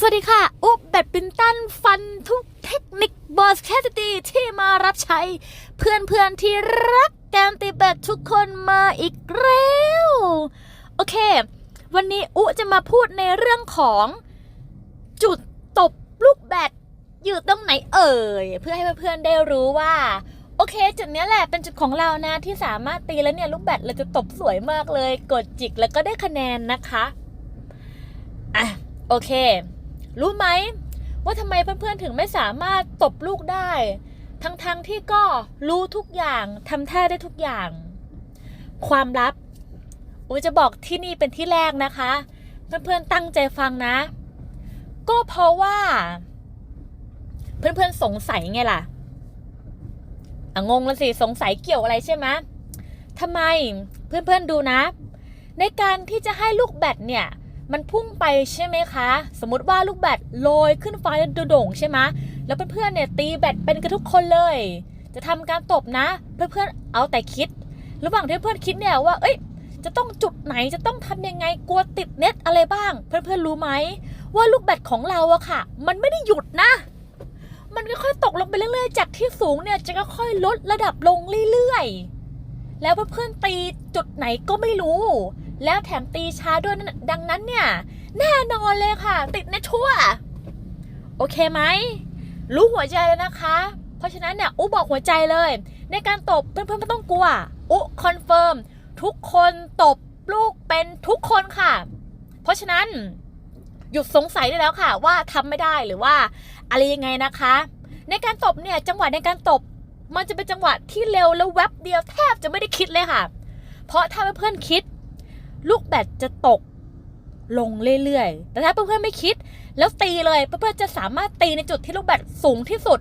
สวัสดีค่ะ อุ๊บแบดบินตันฟันทุกเทคนิคบอสแคสตีที่มารับใช้ เพื่อนเพื่อนๆที่รักการตีแบดทุกคนมาอีกแล้วโอเค วันนี้อุ๊จะมาพูดในเรื่องของ จุดตบลูกแบดอยู่ตรงไหนเอ่ย เพื่อให้เพื่อนๆได้รู้ว่า โอเค จุดนี้แหละเป็นจุดของเรานะที่สามารถตีแล้วเนี่ยลูกแบดเราจะตบสวยมากเลย กดจิกแล้วก็ได้คะแนนนะคะอะโอเค รู้ไหมว่าทำไมเพื่อนๆถึงไม่สามารถตบลูกได้ ทั้งๆทที่ก็รู้ทุกอย่างทำท่าได้ทุกอย่าง ความลับอูจะบอกที่นี่เป็นที่แรกนะคะ เพื่อนๆตั้งใจฟังนะ ก็เพราะว่า เพื่อนๆสงสัยไงล่ะอะงงแล้วสิสงสัยเกี่ยวอะไรใช่ไหมทำไมเพื่อนๆดูนะ ในการที่จะให้ลูกแบตเนี่ย มันพุ่งไปใช่ไหมคะ สมมติว่าลูกแบตลอยขึ้นฟ้าโด่งใช่ไหมแล้วเพื่อนๆเนี่ยตีแบตเป็นกันทุกคนเลย จะทำการตบนะ เพื่อนๆเอาแต่คิด ระหว่างที่เพื่อนคิดเนี่ยว่า เอ้ย จะต้องจุดไหนจะต้องทำยังไงกลัวติดเน็ตอะไรบ้าง เพื่อนๆรู้ไหมว่าลูกแบตของเราอะค่ะ มันไม่ได้หยุดนะ มันก็ค่อยตกลงไปเรื่อยๆ จากที่สูงเนี่ยจะค่อยลดระดับลงเรื่อยๆ แล้วเพื่อนๆตีจุดไหนก็ไม่รู้ แล้วแถมตีช้าด้วยดังนั้นเนี่ย แน่นอนเลยค่ะ ติดในชั่ว โอเคไหม รู้หัวใจแล้วนะคะ เพราะฉะนั้นเนี่ยอุ๊บอกหัวใจเลย ในการตบเพื่อนๆไม่ต้องกลัวอุ๊คอนเฟิร์มทุกคนตบลูกเป็นทุกคนค่ะ เพราะฉะนั้นหยุดสงสัยได้แล้วค่ะ ว่าทำไม่ได้หรือว่าอะไรยังไงนะคะ ในการตบเนี่ยจังหวะในการตบ มันจะเป็นจังหวะที่เร็วแล้วแวบเดียวแทบจะไม่ได้คิดเลยค่ะ เพราะถ้าเพื่อนๆคิด ลูกแบตจะตกลงเรื่อยๆ แต่ถ้าเพื่อนๆไม่คิด แล้วตีเลยเพื่อนๆจะสามารถตีในจุดที่ลูกแบตสูงที่สุด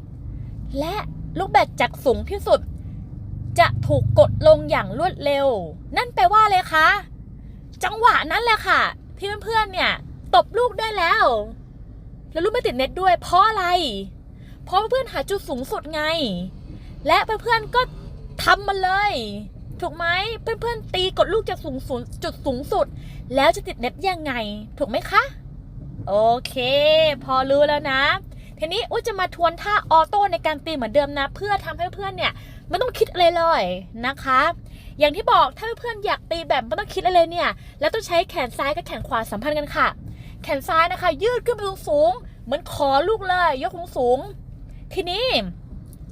และลูกแบตจากสูงที่สุด จะถูกกดลงอย่างรวดเร็ว นั่นแปลว่าเลยคะจังหวะนั้นแหละค่ะ ที่เพื่อนๆเนี่ยตบลูกได้แล้ว แล้วลูกไม่ติดเน็ตด้วย เพราะอะไร เพราะเพื่อนๆหาจุดสูงสุดไง และเพื่อนๆก็ทำมันเลย ถูกไหมเพื่อนๆตีกดลูกจากสูงสุดจุดสูงสุด แล้วจะติดเน็ตยังไง ถูกไหมคะ โอเค พอรู้แล้วนะ ทีนี้อุ้ยจะมาทวนท่าออโต้ในการตีเหมือนเดิมนะ เพื่อทำให้เพื่อนเนี่ยไม่ต้องคิดอะไรเลยนะคะ อย่างที่บอกถ้าเพื่อนอยากตีแบบไม่ต้องคิดอะไรเนี่ย แล้วต้องใช้แขนซ้ายกับแขนขวาสัมพันธ์กันค่ะ แขนซ้ายนะคะ ยืดขึ้นไปสูงๆเหมือนขอลูกเลย ยกสูงๆทีนี้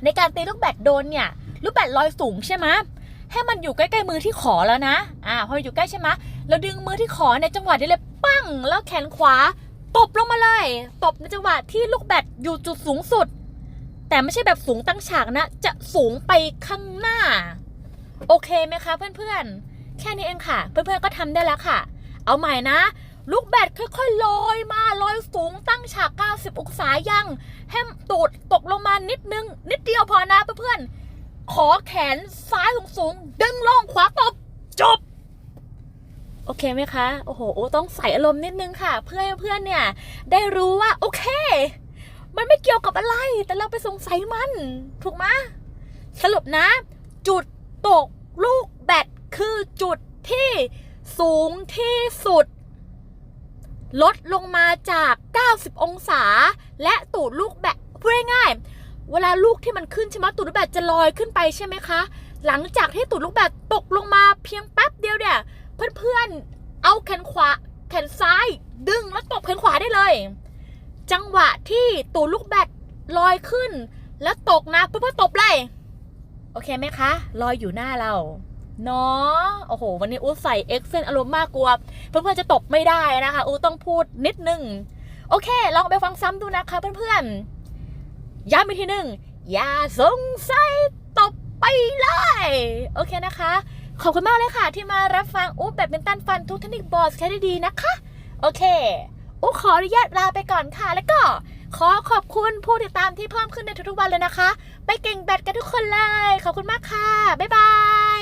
ในการตีลูกแบดโดนเนี่ยลูกแบดลอยสูงใช่ไหม ให้มันอยู่ใกล้ๆมือที่ขอแล้วนะ อ่าพออยู่ใกล้ใช่ไหมเราดึงมือที่ขอในจังหวะนี้เลยปั้งแล้วแขนขวาตบลงมาเลยตบในจังหวะที่ลูกแบดอยู่จุดสูงสุด แต่ไม่ใช่แบบสูงตั้งฉากนะ จะสูงไปข้างหน้า โอเคไหมคะเพื่อนๆ แค่นี้เองค่ะ เพื่อนๆก็ทำได้แล้วค่ะ เอาใหม่นะ ลูกแบดค่อยๆลอยมาลอยสูงตั้งฉาก 90 องศายังให้ตูดตกลงมานิดนึง นิดเดียวพอนะเพื่อนๆ ขอแขนซ้ายสูงๆดึงลงขวาตบจบ โอเคไหมคะ โอ้โห ต้องใส่อารมณ์นิดนึงค่ะ เพื่อให้เพื่อนเนี่ย ได้รู้ว่า โอเค มันไม่เกี่ยวกับอะไร แต่เราไปสงสัยมัน ถูกไหมสรุปนะ จุดตกลูกแบตคือจุดที่สูงที่สุด ลดลงมาจาก 90 องศา และตูดลูกแบตพูดง่ายๆ เวลาลูกที่มันขึ้นใช่ไหมตูดลูกแบตจะลอยขึ้นไปใช่ไหมคะ หลังจากที่ตูดลูกแบตตกลงมาเพียงแป๊บเดียวเนี่ยเพื่อนๆเอาแขนขวาแขนซ้ายดึงแล้วตบแขนขวาได้เลย จังหวะที่ตูดลูกแบตลอยขึ้น แล้วตกนะเพื่อนๆตบเลยโอเคไหมคะลอยอยู่หน้าเราเนาะโอ้โห วันนี้อู้ใส่เอ็กเซนอารมณ์มากกลัว เพื่อนๆจะตบไม่ได้นะคะอู้ต้องพูดนิดนึง โอเค ลองไปฟังซ้ำดูนะคะเพื่อนๆ ย้ำอีกทีหนึ่งอย่าสงสัยตบไปเลย โอเคนะคะ ขอบคุณมากเลยค่ะ ที่มารับฟังอู้แบบเป็นตันฟันทุกเทคนิคบอสแค่ได้ดีนะคะ โอเคอู้ขออนุญาตลาไปก่อนค่ะ แล้วก็ขอขอบคุณผู้ติดตามที่เพิ่มขึ้นในทุกๆวันเลยนะคะ ไปเก่งแบตกันทุกคนเลย ขอบคุณมากค่ะ บ๊ายบาย